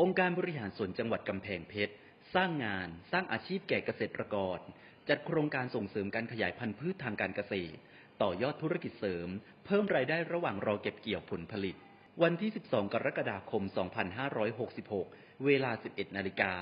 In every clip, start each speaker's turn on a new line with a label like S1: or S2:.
S1: องค์การบริหารส่วนจังหวัดกำแพงเพชร สร้างงาน สร้างอาชีพแก่เกษตรกร จัดโครงการส่งเสริมการขยายพันธุ์พืชทางการเกษตร ต่อยอดธุรกิจเสริม เพิ่มรายได้ระหว่างรอเก็บเกี่ยวผลผลิต วันที่ 12 กรกฎาคม 2566 เวลา 11 นาฬิกา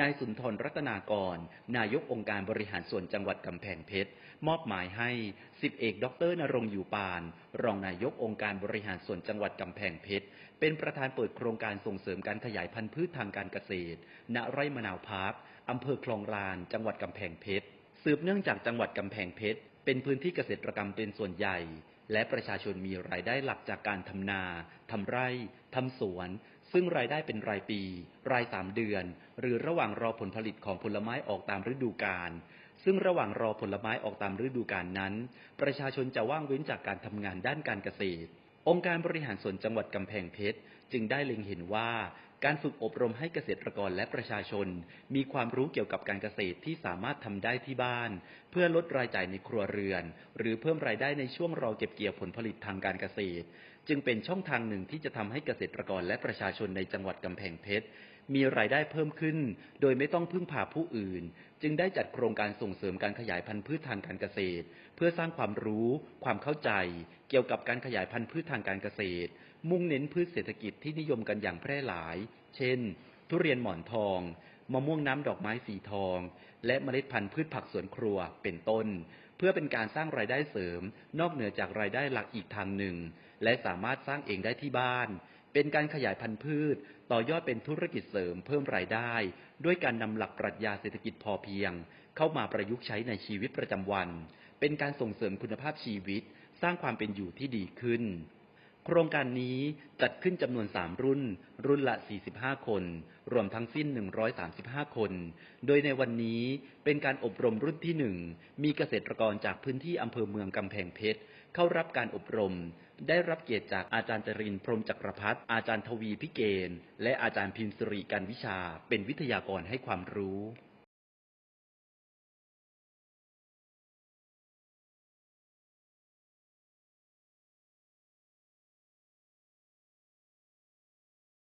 S1: นายสุนทรรัตนากร นายกองค์การบริหารส่วนจังหวัดกำแพงเพชร มอบหมายให้10เอกดรนรงอยู่ปาน รองนายกองค์การบริหารส่วนจังหวัดกำแพงเพชร เป็นประธานเปิดโครงการส่งเสริมการขยายพันธุ์พืชทางการเกษตร ณ ไร่มะนาวพาร์คอำเภอคลองลาน จังหวัดกำแพงเพชร สืบเนื่องจากจังหวัดกำแพงเพชร เป็นพื้นที่เกษตรกรรมเป็นส่วนใหญ่ และประชาชนมีรายได้หลักจากการทำนา ทำไร่ ทำสวน ซึ่งรายได้เป็นรายปี รายสามเดือน หรือระหว่างรอผลผลิตของผลไม้ออกตามฤดูกาล ซึ่งระหว่างรอผลไม้ออกตามฤดูกาลนั้น ประชาชนจะว่างเว้นจากการทำงานด้านการเกษตร องค์การบริหารส่วนจังหวัดกำแพงเพชร จึงได้เล็งเห็นว่าการฝึกอบรมให้เกษตรกรและประชาชน มีความรู้เกี่ยวกับการเกษตรที่สามารถทำได้ที่บ้าน เพื่อลดรายจ่ายในครัวเรือน หรือเพิ่มรายได้ในช่วงรอเก็บเกี่ยวผลผลิตทางการเกษตร จึงเป็นช่องทางหนึ่งที่จะทำให้เกษตรกรและประชาชนในจังหวัดกำแพงเพชร มีรายได้เพิ่มขึ้น โดยไม่ต้องพึ่งพาผู้อื่น จึงได้จัดโครงการส่งเสริมการขยายพันธุ์พืชทางการเกษตร เพื่อสร้างความรู้ ความเข้าใจ เกี่ยวกับการขยายพันธุ์พืชทางการเกษตร มุ่งเน้นพืชเศรษฐกิจที่นิยมกันอย่างแพร่หลาย เช่น ทุเรียนหมอนทองมะม่วงน้ำดอกไม้สีทอง และเมล็ดพันธุ์พืชผักสวนครัวเป็นต้น เพื่อเป็นการสร้างรายได้เสริม นอกเหนือจากรายได้หลักอีกทางหนึ่ง และสามารถสร้างเองได้ที่บ้าน เป็นการขยายพันธุ์พืช ต่อยอดเป็นธุรกิจเสริมเพิ่มรายได้ ด้วยการนำหลักปรัชญาเศรษฐกิจพอเพียง เข้ามาประยุกต์ใช้ในชีวิตประจำวัน เป็นการส่งเสริมคุณภาพชีวิต สร้างความเป็นอยู่ที่ดีขึ้น โครงการนี้จัดขึ้นจำนวน 3 รุ่น รุ่นละ 45 คน รวมทั้งสิ้น 135 คน โดยในวันนี้เป็นการอบรมรุ่นที่ 1 มีเกษตรกรจากพื้นที่อำเภอเมืองกำแพงเพชร เข้ารับการอบรม ได้รับเกียรติจากอาจารย์จรินทร์พรหมจักรพัฒน์อาจารย์ทวีพิเกณฑ์และอาจารย์พิมสิริการวิชา เป็นวิทยากรให้ความรู้